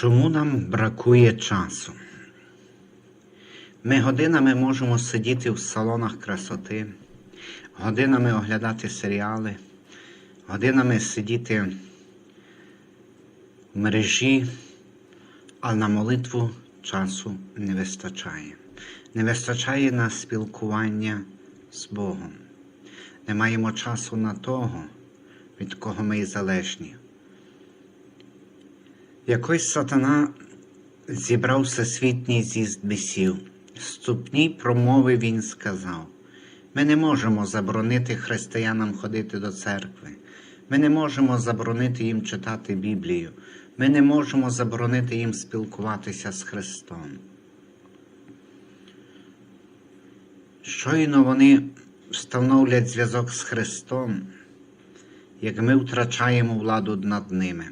Чому нам бракує часу? Ми годинами можемо сидіти в салонах красоти, годинами оглядати серіали, годинами сидіти в мережі, але на молитву часу не вистачає. Не вистачає на спілкування з Богом. Не маємо часу на того, від кого ми і залежні. Якось сатана зібрав всесвітній з'їзд бісів. Вступній промови він сказав: ми не можемо заборонити християнам ходити до церкви. Ми не можемо заборонити їм читати Біблію. Ми не можемо заборонити їм спілкуватися з Христом. Щойно вони встановлять зв'язок з Христом, як ми втрачаємо владу над ними.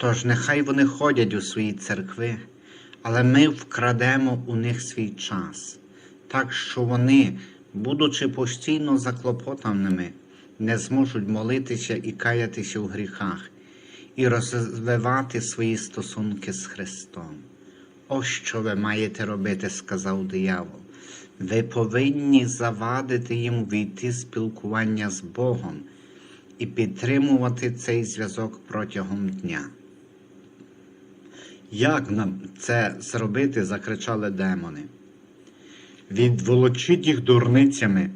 Тож нехай вони ходять у свої церкви, але ми вкрадемо у них свій час, так що вони, будучи постійно заклопотаними, не зможуть молитися і каятися в гріхах, і розвивати свої стосунки з Христом. Ось що ви маєте робити, сказав диявол. Ви повинні завадити їм війти спілкування з Богом і підтримувати цей зв'язок протягом дня. Як нам це зробити? закричали демони. Відволочіть їх дурницями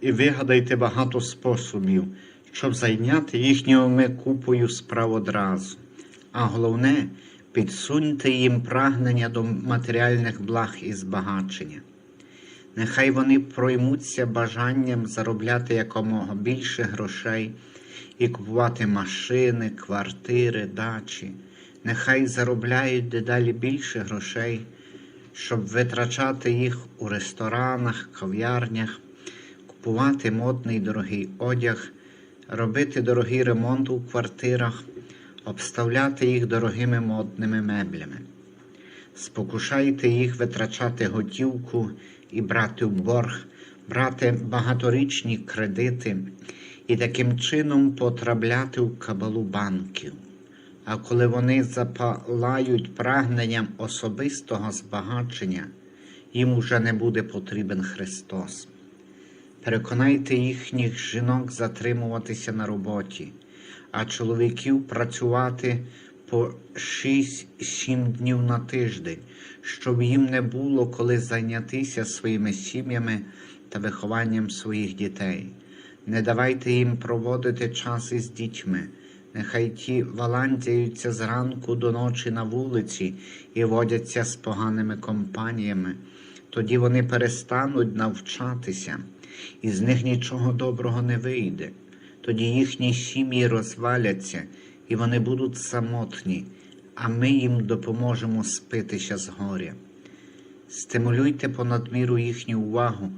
і вигадайте багато способів, щоб зайняти їхніми купою справ одразу. А головне, підсуньте їм прагнення до матеріальних благ і збагачення. Нехай вони проймуться бажанням заробляти якомога більше грошей і купувати машини, квартири, дачі. Нехай заробляють дедалі більше грошей, щоб витрачати їх у ресторанах, кав'ярнях, купувати модний дорогий одяг, робити дорогий ремонт у квартирах, обставляти їх дорогими модними меблями. Спокушайте їх витрачати готівку і брати в борг, брати багаторічні кредити і таким чином потрапляти в кабалу банків. А коли вони запалають прагненням особистого збагачення, їм уже не буде потрібен Христос. Переконайте їхніх жінок затримуватися на роботі, а чоловіків працювати по 6-7 днів на тиждень, щоб їм не було коли зайнятися своїми сім'ями та вихованням своїх дітей. Не давайте їм проводити час із дітьми. Нехай ті валандяються зранку до ночі на вулиці і водяться з поганими компаніями. Тоді вони перестануть навчатися, і з них нічого доброго не вийде. Тоді їхні сім'ї розваляться, і вони будуть самотні, а ми їм допоможемо спитися з горя. Стимулюйте понад міру їхню увагу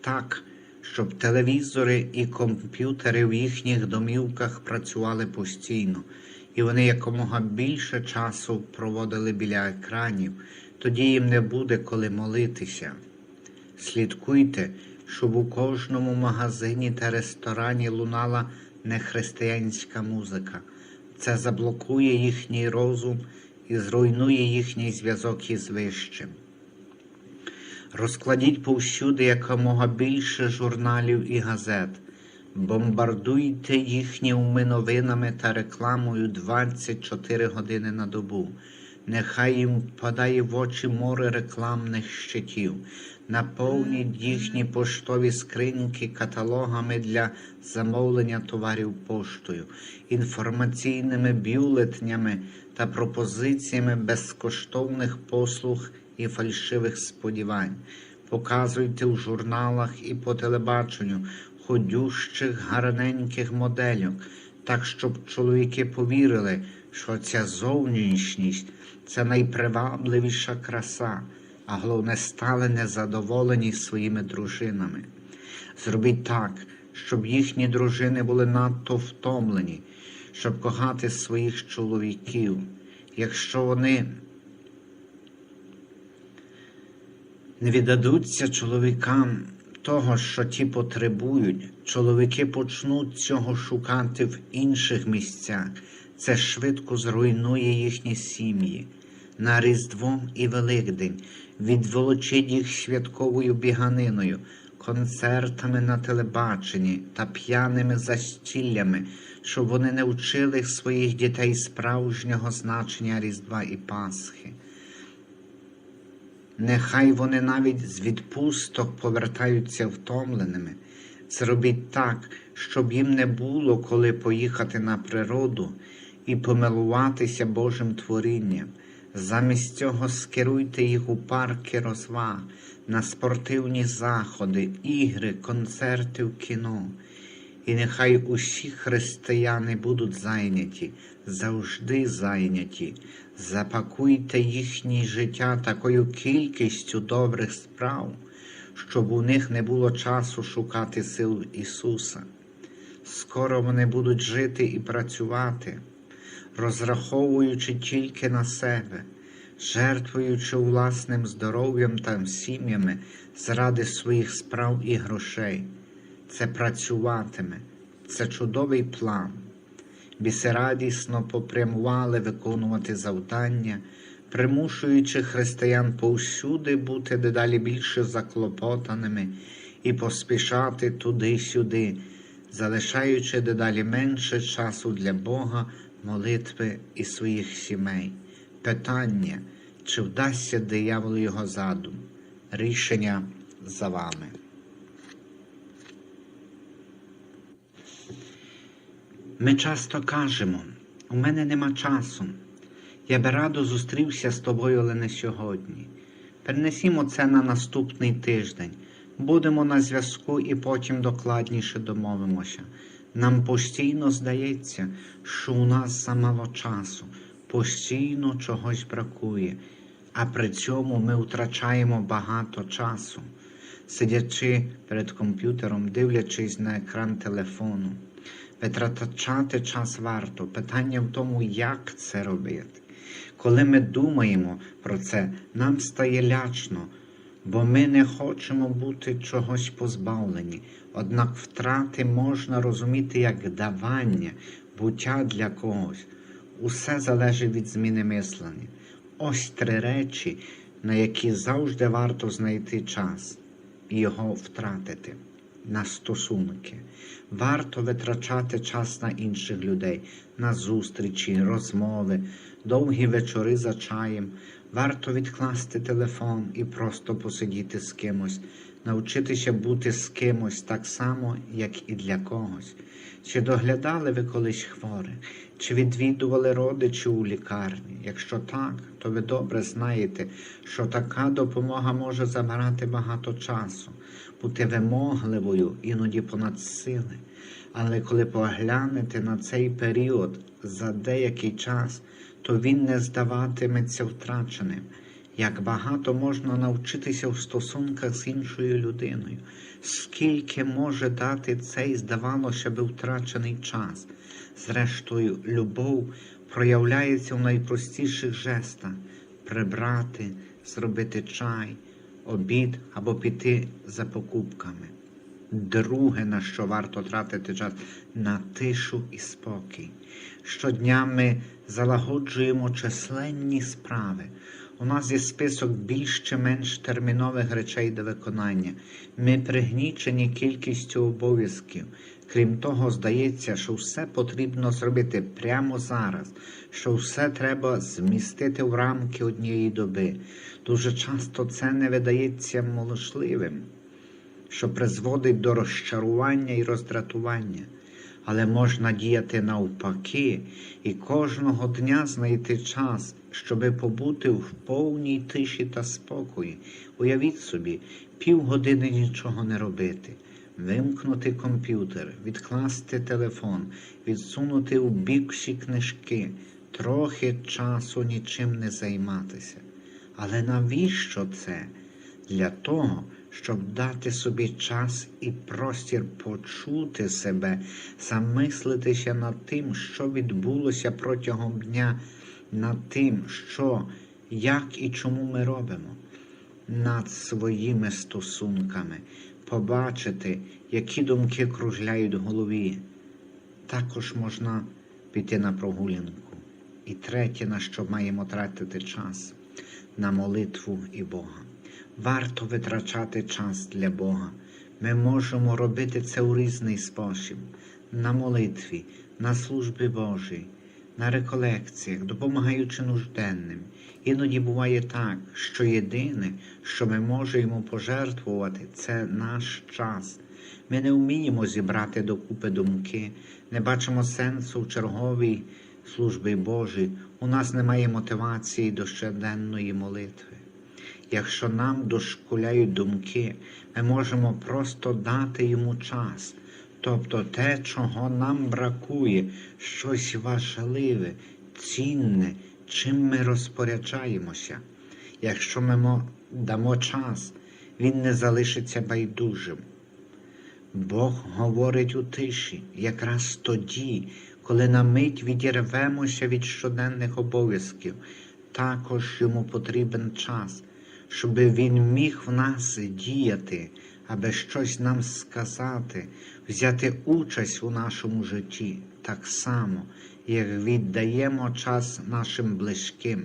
так, щоб телевізори і комп'ютери в їхніх домівках працювали постійно, і вони якомога більше часу проводили біля екранів, тоді їм не буде коли молитися. Слідкуйте, щоб у кожному магазині та ресторані лунала нехристиянська музика. Це заблокує їхній розум і зруйнує їхній зв'язок із вищим. Розкладіть повсюди якомога більше журналів і газет, бомбардуйте їхні уми новинами та рекламою 24 години на добу. Нехай їм впадає в очі море рекламних щитів, наповніть їхні поштові скриньки каталогами для замовлення товарів поштою, інформаційними бюлетнями та пропозиціями безкоштовних послуг і фальшивих сподівань. Показуйте в журналах і по телебаченню ходющих гарненьких модельок, так щоб чоловіки повірили, що ця зовнішність це найпривабливіша краса, а головне стали незадоволені своїми дружинами. Зробіть так, щоб їхні дружини були надто втомлені, щоб кохати своїх чоловіків. Якщо вони не віддадуться чоловікам того, що ті потребують, чоловіки почнуть цього шукати в інших місцях. Це швидко зруйнує їхні сім'ї. на Різдво і Великдень, відволочить їх святковою біганиною, концертами на телебаченні та п'яними застіллями, щоб вони не вчили своїх дітей справжнього значення Різдва і Пасхи. Нехай вони навіть з відпусток повертаються втомленими. Зробіть так, щоб їм не було коли поїхати на природу і помилуватися Божим творінням. Замість цього скеруйте їх у парки розваг, на спортивні заходи, ігри, концерти в кіно. І нехай усі християни будуть зайняті, завжди зайняті. Запакуйте їхнє життя такою кількістю добрих справ, щоб у них не було часу шукати сил Ісуса. Скоро вони будуть жити і працювати, розраховуючи тільки на себе, жертвуючи власним здоров'ям та сім'ями заради своїх справ і грошей. Це працюватиме, це чудовий план. Біси радісно попрямували виконувати завдання, примушуючи християн повсюди бути дедалі більше заклопотаними і поспішати туди-сюди, залишаючи дедалі менше часу для Бога, молитви і своїх сімей. Питання, чи вдасться дияволу його задум? Рішення за вами. Ми часто кажемо, у мене нема часу. Я би радо зустрівся з тобою, але не сьогодні. Перенесімо це на наступний тиждень. Будемо на зв'язку і потім докладніше домовимося. Нам постійно здається, що у нас замало часу, постійно чогось бракує, а при цьому ми втрачаємо багато часу, сидячи перед комп'ютером, дивлячись на екран телефону. Витрачати час варто. Питання в тому, як це робити. Коли ми думаємо про це, нам стає лячно, бо ми не хочемо бути чогось позбавлені. Однак втрати можна розуміти як давання, буття для когось. Усе залежить від зміни мислення. Ось три речі, на які завжди варто знайти час і його втратити. На стосунки. Варто витрачати час на інших людей, на зустрічі, розмови, довгі вечори за чаєм. Варто відкласти телефон і просто посидіти з кимось, навчитися бути з кимось так само, як і для когось. Чи доглядали ви колись хворих, чи відвідували родичів у лікарні? Якщо так, то ви добре знаєте, що така допомога може забирати багато часу, бути вимогливою, іноді понад сили. Але коли поглянете на цей період за деякий час, то він не здаватиметься втраченим. Як багато можна навчитися в стосунках з іншою людиною, скільки може дати цей, здавалося би, втрачений час. Зрештою, любов проявляється в найпростіших жестах прибрати, зробити чай, обід або піти за покупками. Друге, на що варто тратити час, на тишу і спокій. Щодня ми залагоджуємо численні справи. У нас є список більш чи менш термінових речей до виконання. Ми пригнічені кількістю обов'язків. Крім того, здається, що все потрібно зробити прямо зараз, що все треба змістити в рамки однієї доби. Дуже часто це не видається можливим, що призводить до розчарування і роздратування. Але можна діяти навпаки і кожного дня знайти час, щоби побути в повній тиші та спокої. Уявіть собі, півгодини нічого не робити, вимкнути комп'ютер, відкласти телефон, відсунути у бік всі книжки, трохи часу нічим не займатися. Але навіщо це? Для того, щоб дати собі час і простір почути себе, замислитися над тим, що відбулося протягом дня, над тим, що, як і чому ми робимо, над своїми стосунками, побачити, які думки кружляють в голові. Також можна піти на прогулянку. І третє, на що маємо тратити час на молитву і Бога. Варто витрачати час для Бога. Ми можемо робити це у різний спосіб: на молитві, на службі Божій, на реколекціях, допомагаючи нужденним. Іноді буває так, що єдине, що ми можемо пожертвувати, це наш час. Ми не вміємо зібрати докупи думки, не бачимо сенсу в черговій службі Божій. У нас немає мотивації до щоденної молитви. Якщо нам дошкуляють думки, ми можемо просто дати йому час, тобто те, чого нам бракує, щось важливе, цінне, чим ми розпоряджаємося. Якщо ми дамо час, він не залишиться байдужим. Бог говорить у тиші, якраз тоді, коли на мить відірвемося від щоденних обов'язків, також йому потрібен час, щоб він міг в нас діяти, аби щось нам сказати, взяти участь у нашому житті, так само, як віддаємо час нашим близьким,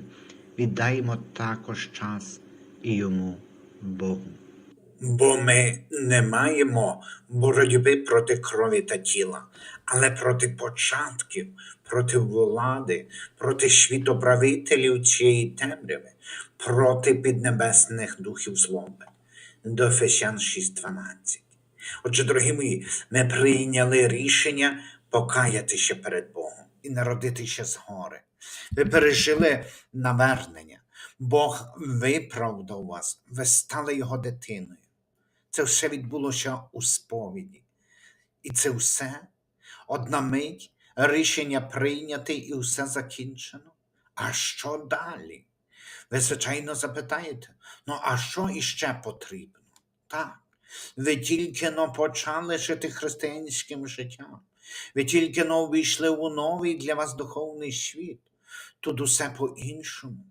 віддаємо також час і йому Богу. Бо ми не маємо боротьби проти крові та тіла, але проти початків, проти влади, проти світоправителів цієї темряви, проти піднебесних духів злоби. До Ефесян 6.12. Отже, дорогі мої, ми прийняли рішення покаятися перед Богом і народитися згори. Ви пережили навернення. Бог виправдав вас, ви стали його дитиною. Це все відбулося у сповіді. І це все одна мить, рішення прийняте і все закінчено. А що далі? Ви, звичайно, запитаєте, ну а що іще потрібно? Так, ви тільки но почали жити християнським життям. Ви тільки но увійшли у новий для вас духовний світ. Тут усе по-іншому.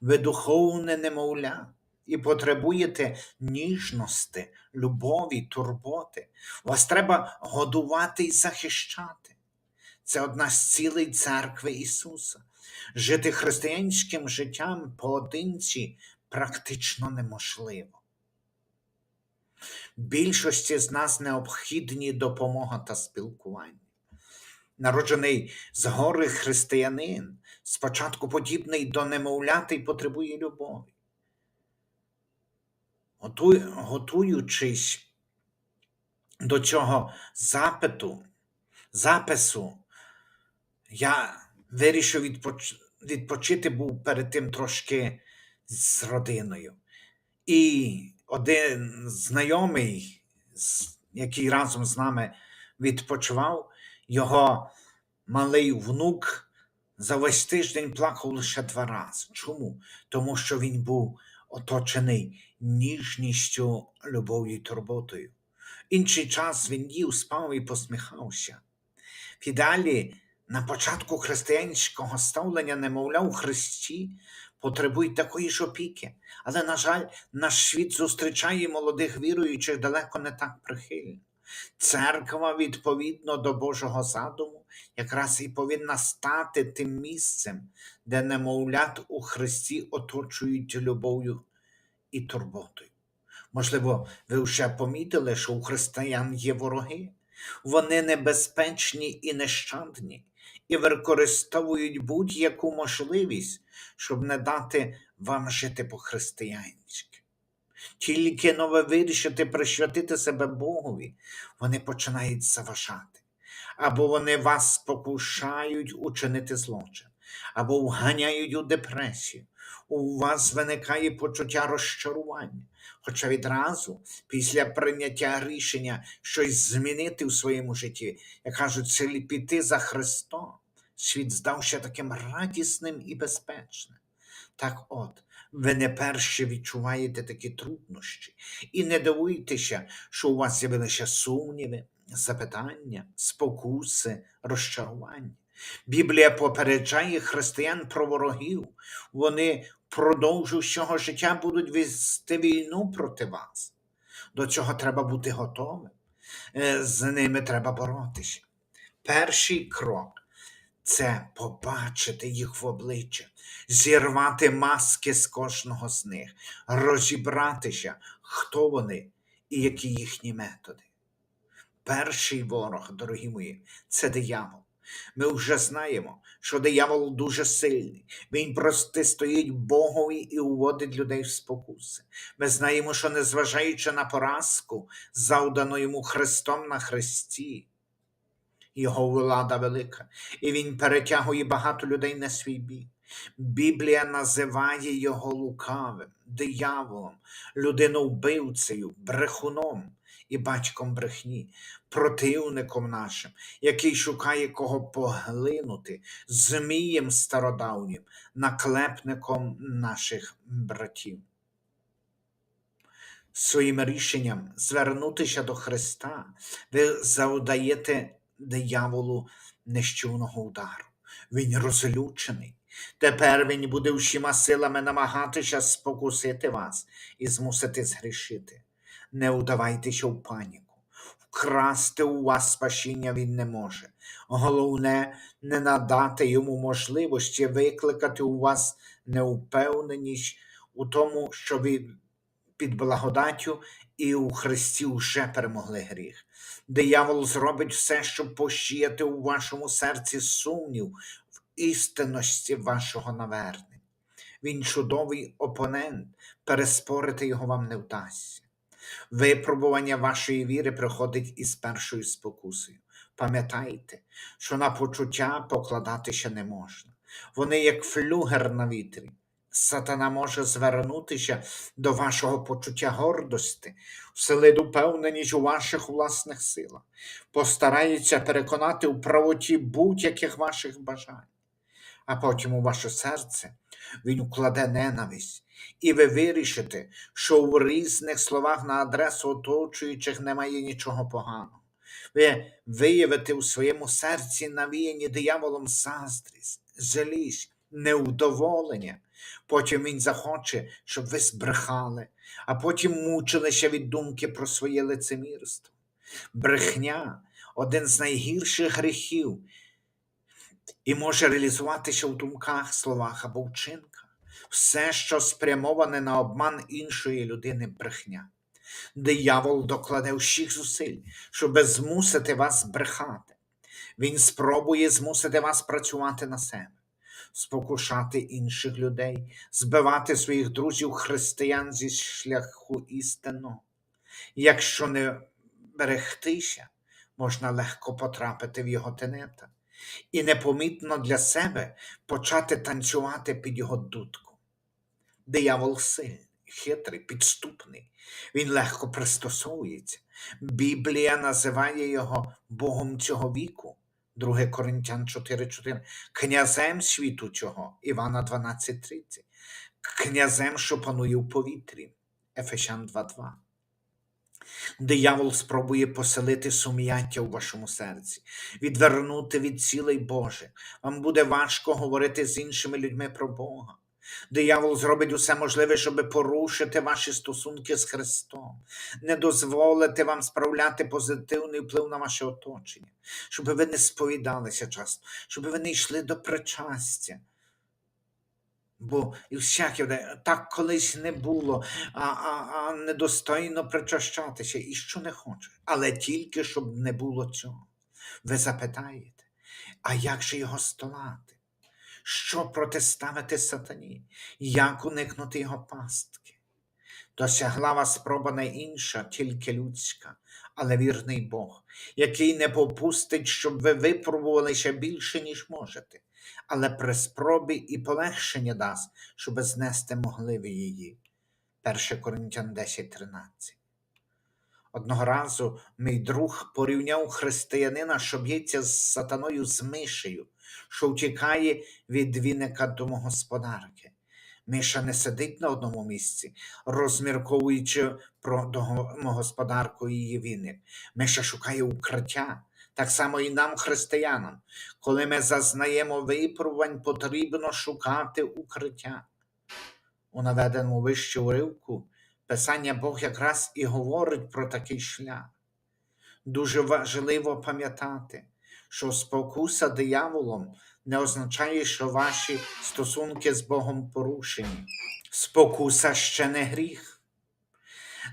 Ви духовне немовля і потребуєте ніжності, любові, турботи. Вас треба годувати і захищати. Це одна з цілей церкви Ісуса. Жити християнським життям поодинці практично неможливо. Більшості з нас необхідні допомога та спілкування. Народжений згори християнин, спочатку подібний до немовляти й потребує любові. Готуючись до цього запиту, запису, я вирішив відпоч... відпочити був перед тим трошки з родиною. І один знайомий, який разом з нами відпочивав, його малий внук за весь тиждень плакав лише два рази. Чому? Тому що він був оточений ніжністю, любов'ю і турботою. Інший час він їв, спав і посміхався. В ідеалі на початку християнського ставлення немовля у Христі потребують такої ж опіки. Але, на жаль, наш світ зустрічає молодих віруючих далеко не так прихильно. Церква, відповідно до Божого задуму, якраз і повинна стати тим місцем, де немовлят у Христі оточують любов'ю і турботою. Можливо, ви вже помітили, що у християн є вороги. Вони небезпечні і нещадні, і використовують будь-яку можливість, щоб не дати вам жити по-християнськи. Тільки но ви вирішите присвятити себе Богові, вони починають заважати. Або вони вас спокушають учинити злочин, або вганяють у депресію. У вас виникає почуття розчарування. Хоча відразу, після прийняття рішення щось змінити у своєму житті, як кажуть, слід піти за Христом, світ здався таким радісним і безпечним. Так от, ви не перші відчуваєте такі труднощі, і не дивуйтеся, що у вас з'явилися сумніви, запитання, спокуси, розчарування. Біблія попереджає християн про ворогів. Вони впродовж усього життя будуть вести війну проти вас. До цього треба бути готовим. Е, З ними треба боротися. Перший крок це побачити їх в обличчя, зірвати маски з кожного з них, розібратися, хто вони і які їхні методи. Перший ворог, дорогі мої, це диявол. Ми вже знаємо, що диявол дуже сильний. Він протистоїть Богові і уводить людей в спокуси. Ми знаємо, що незважаючи на поразку, завдану йому Христом на хресті, його влада велика, і він перетягує багато людей на свій бік. Біблія називає його лукавим, дияволом, людиновбивцею, брехуном і батьком брехні, противником нашим, який шукає кого поглинути, змієм стародавнім, наклепником наших братів. Своїм рішенням звернутися до Христа, ви завдаєте дияволу нищівного удару. Він розлючений. Тепер він буде всіма силами намагатися спокусити вас і змусити згрішити. Не удавайтеся в паніку. Вкрасти у вас спасіння він не може. Головне, не надати йому можливості викликати у вас неупевненість у тому, що ви під благодаттю і у Христі вже перемогли гріх. Диявол зробить все, щоб посіяти у вашому серці сумнів в істинності вашого навернення. Він чудовий опонент, переспорити його вам не вдасться. Випробування вашої віри приходить із першою спокусою. Пам'ятайте, що на почуття покладатися не можна. Вони як флюгер на вітрі. Сатана може звернутися до вашого почуття гордості, вселить упевненість у ваших власних силах, постарається переконати у правоті будь-яких ваших бажань, а потім у ваше серце він укладе ненависть, і ви вирішите, що у різних словах на адресу оточуючих немає нічого поганого. Ви виявите у своєму серці навіяні дияволом заздрість, жалість, невдоволення. Потім він захоче, щоб ви збрехали, а потім мучилися від думки про своє лицемірство. Брехня один з найгірших гріхів і може реалізуватися в думках, словах або вчинках. Все, що спрямоване на обман іншої людини, брехня. Диявол докладе всіх зусиль, щоб змусити вас брехати. Він спробує змусити вас працювати на себе, спокушати інших людей, збивати своїх друзів християн зі шляху істинного. Якщо не берегтися, можна легко потрапити в його тенета і непомітно для себе почати танцювати під його дудку. Диявол сильний, хитрий, підступний, він легко пристосовується. Біблія називає його Богом цього віку. 2 Коринтян 4.4, князем світу цього, Івана 12.30, князем, що панує в повітрі, Ефесян 2.2. Диявол спробує поселити сум'яття у вашому серці, відвернути від цілей Божих. Вам буде важко говорити з іншими людьми про Бога. Диявол зробить усе можливе, щоб порушити ваші стосунки з Христом, не дозволити вам справляти позитивний вплив на ваше оточення, щоб ви не сповідалися часто, щоб ви не йшли до причастя. Бо всяке так колись не було, а, а, а недостойно причащатися, і що не хоче. Але тільки щоб не було цього. Ви запитаєте, а як же його столати? Що протиставити сатані? Як уникнути його пастки? Досягла вас спроба не інша, тільки людська, але вірний Бог, який не попустить, щоб ви випробували ще більше, ніж можете, але при спробі і полегшення дасть, щоб знести могли ви її. 1 Коринтян 10.13 Одного разу мій друг порівняв християнина, що б'ється з сатаною з мишею, що втікає від віника домогосподарки. Миша не сидить на одному місці, розмірковуючи про домогосподарку її віник. Миша шукає укриття. Так само і нам, християнам, коли ми зазнаємо випробувань, потрібно шукати укриття. У наведеному вище уривку Писання Бог якраз і говорить про такий шлях. Дуже важливо пам'ятати, що спокуса дияволом не означає, що ваші стосунки з Богом порушені. Спокуса ще не гріх.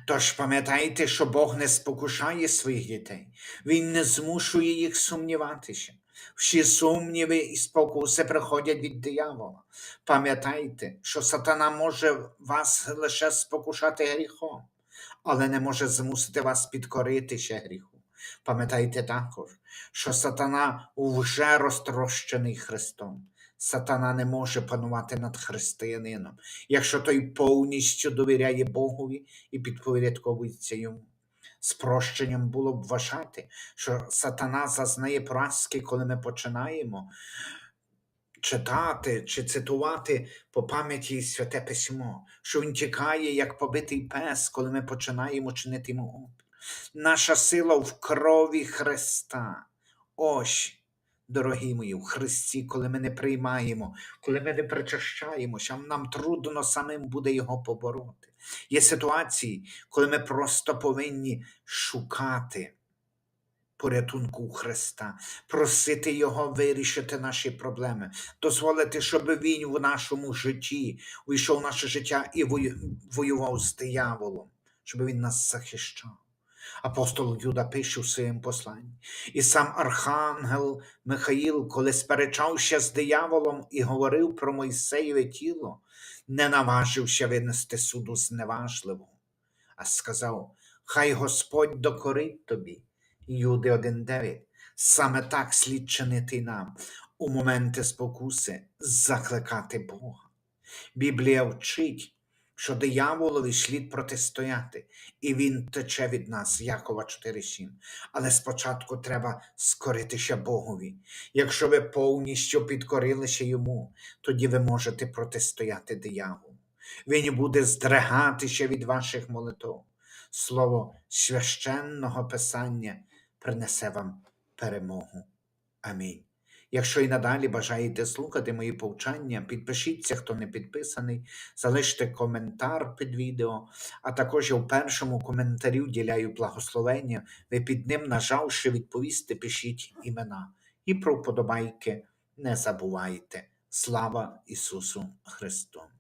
Тож пам'ятайте, що Бог не спокушає своїх дітей, Він не змушує їх сумніватися. Всі сумніви і спокуси приходять від диявола. Пам'ятайте, що сатана може вас лише спокушати гріхом, але не може змусити вас підкоритися гріху. Пам'ятайте також, що сатана вже розтрощений Христом. Сатана не може панувати над християнином, якщо той повністю довіряє Богові і підпорядковується йому. Спрощенням було б вважати, що сатана зазнає поразки, коли ми починаємо читати чи цитувати по пам'яті святе письмо, що він тікає, як побитий пес, коли ми починаємо чинити йому. Наша сила в крові Христа. Ось, дорогі мої, в Христі, коли ми не приймаємо, коли ми не причащаємося, нам трудно самим буде його побороти. Є ситуації, коли ми просто повинні шукати порятунку у Христа, просити Його вирішити наші проблеми, дозволити, щоб Він в нашому житті увійшов в наше життя і воював з дияволом, щоб Він нас захищав. Апостол Юда пише у своєму посланні. І сам архангел Михаїл, коли сперечався з дияволом і говорив про Мойсеєве тіло, не наважився винести суду зневажливого, а сказав: Хай Господь докорить тобі. Юди 1.9. Саме так слід чинити нам у моменти спокуси закликати Бога. Біблія вчить, що дияволові слід протистояти, і він тече від нас, Якова 4.7. Але спочатку треба скоритися Богові. Якщо ви повністю підкорилися йому, тоді ви можете протистояти дияволу. Він буде здригатися від ваших молитв. Слово священного Писання принесе вам перемогу. Амінь. Якщо і надалі бажаєте слухати мої повчання, підпишіться, хто не підписаний, залиште коментар під відео, а також я в першому коментарі діляю благословення. Ви під ним, нажавши відповісти, пишіть імена. І про вподобайки не забувайте. Слава Ісусу Христу!